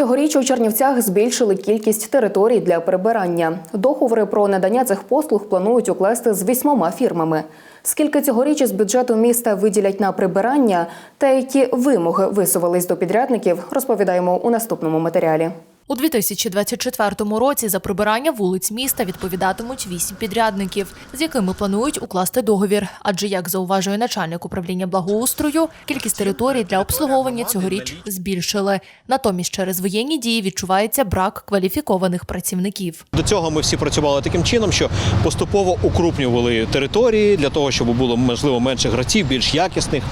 Цьогоріч у Чернівцях збільшили кількість територій для прибирання. Договори про надання цих послуг планують укласти з вісьмома фірмами. Скільки цьогоріч із бюджету міста виділять на прибирання та які вимоги висувались до підрядників, розповідаємо у наступному матеріалі. У 2024 році за прибирання вулиць міста відповідатимуть вісім підрядників, з якими планують укласти договір. Адже, як зауважує начальник управління благоустрою, кількість територій для обслуговування цьогоріч збільшили. Натомість через воєнні дії відчувається брак кваліфікованих працівників. До цього ми всі працювали таким чином, що поступово укрупнювали території для того, щоб було можливо менше гравців, більш якісних,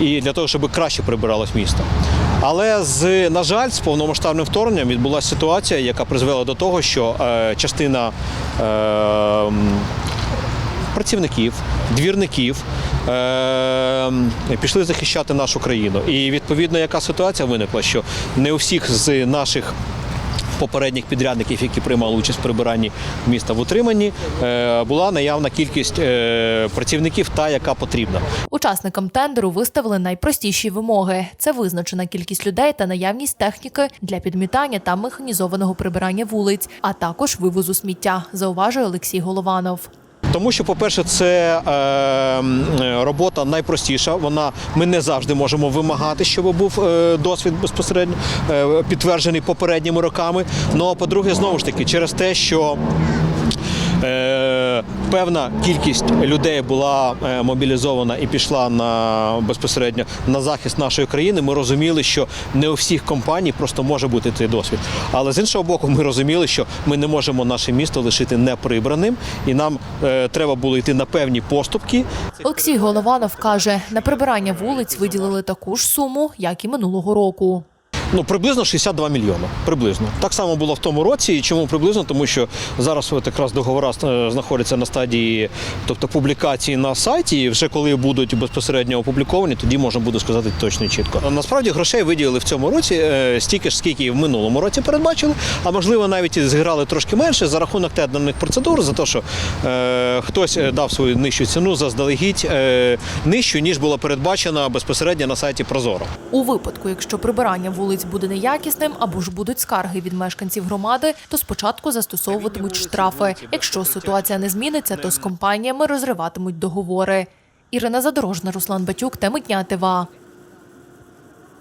і для того, щоб краще прибиралось місто. Але з на жаль, з повномасштабним вторгненням відбулася ситуація, яка призвела до того, що е, частина е, працівників, двірників е, пішли захищати нашу країну. І відповідно, яка ситуація виникла, що не у всіх з наших попередніх підрядників, які приймали участь в прибиранні міста в утриманні, е, була наявна кількість е, працівників, та яка потрібна. Учасникам тендеру виставили найпростіші вимоги: це визначена кількість людей та наявність техніки для підмітання та механізованого прибирання вулиць, а також вивозу сміття, зауважує Олексій Голованов. Тому що, по-перше, це е, робота найпростіша. Вона ми не завжди можемо вимагати, щоб був е, досвід безпосередньо е, підтверджений попередніми роками. Ну а по-друге, знову ж таки, через те, що певна кількість людей була е, мобілізована і пішла на безпосередньо на захист нашої країни. Ми розуміли, що не у всіх компаній просто може бути цей досвід. Але з іншого боку, ми розуміли, що ми не можемо наше місто лишити неприбраним, і нам е, треба було йти на певні поступки. Олексій Голованов каже, на прибирання вулиць виділили таку ж суму, як і минулого року. Ну, приблизно 62 мільйони. Приблизно. Так само було в тому році. І чому приблизно? Тому що зараз от якраз договори е, знаходяться на стадії, тобто публікації на сайті. І вже коли будуть безпосередньо опубліковані, тоді можна буде сказати точно і чітко. Насправді грошей виділили в цьому році е, стільки ж, скільки і в минулому році передбачили, а можливо навіть і зіграли трошки менше за рахунок тендерних процедур, за те, що е, хтось е, дав свою нижчу ціну заздалегідь е, нижчу, ніж було передбачено безпосередньо на сайті Прозоро. У випадку, якщо прибирання вулиць буде неякісним або ж будуть скарги від мешканців громади, то спочатку застосовуватимуть штрафи. Якщо ситуація не зміниться, то з компаніями розриватимуть договори. Ірина Задорожна, Руслан Батюк, теми дня ТВА.